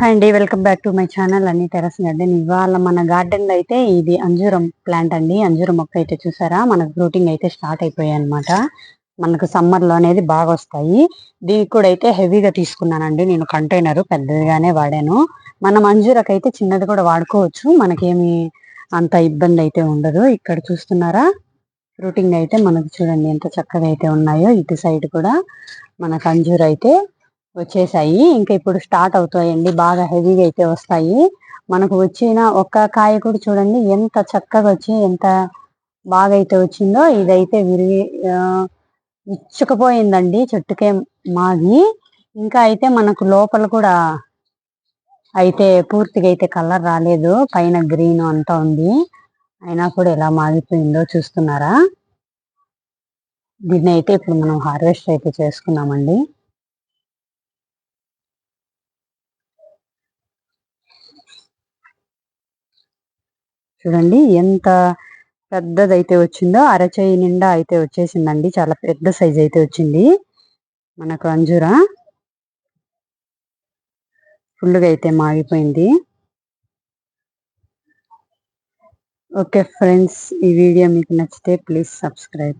Hi అండి welcome back to my channel అన్ని terrace garden ఇవాళ మన గార్డెన్లో అయితే ఇది అంజూరం ప్లాంట్ అండి. అంజూరం మొక్క అయితే చూసారా? మనకు రూటింగ్ అయితే స్టార్ట్ అయిపోయాయి అనమాట మనకు సమ్మర్లో అనేది బాగా వస్తాయి. దీనికి కూడా అయితే హెవీగా తీసుకున్నానండి. నేను కంటైనర్ పెద్దదిగానే వాడాను. మనం అంజూరకు అయితే చిన్నది కూడా వాడుకోవచ్చు. మనకేమి అంత ఇబ్బంది అయితే ఉండదు. ఇక్కడ చూస్తున్నారా? ఫ్రూటింగ్ అయితే మనకు చూడండి ఎంత చక్కగా అయితే ఉన్నాయో. ఇటు సైడ్ కూడా మనకు అంజూర్ అయితే వచ్చేసాయి. ఇంకా ఇప్పుడు స్టార్ట్ అవుతాయండి. బాగా హెవీగా అయితే వస్తాయి. మనకు వచ్చిన ఒక్క కాయ కూడా చూడండి. ఎంత చక్కగా వచ్చి ఎంత బాగా అయితే వచ్చిందో ఇదైతే విరిగి ఆ, చెట్టుకే మాగి ఇంకా అయితే మనకు లోపల కూడా అయితే పూర్తిగా అయితే కలర్ రాలేదు. పైన గ్రీన్ అంతా ఉంది. అయినా కూడా ఎలా మాగిపోయిందో చూస్తున్నారా? దీన్ని అయితే ఇప్పుడు మనం హార్వెస్ట్ అయితే చేసుకున్నామండి. చూడండి ఎంత పెద్దదైతే వచ్చిందో అరచేయి నిండా అయితే వచ్చేసిందండి. చాలా పెద్ద సైజ్ అయితే వచ్చింది మనకు అంజూరా. ఫుల్గా అయితే మాగిపోయింది. ఓకే ఫ్రెండ్స్ ఈ వీడియో మీకు నచ్చితే ప్లీజ్ సబ్స్క్రైబ్.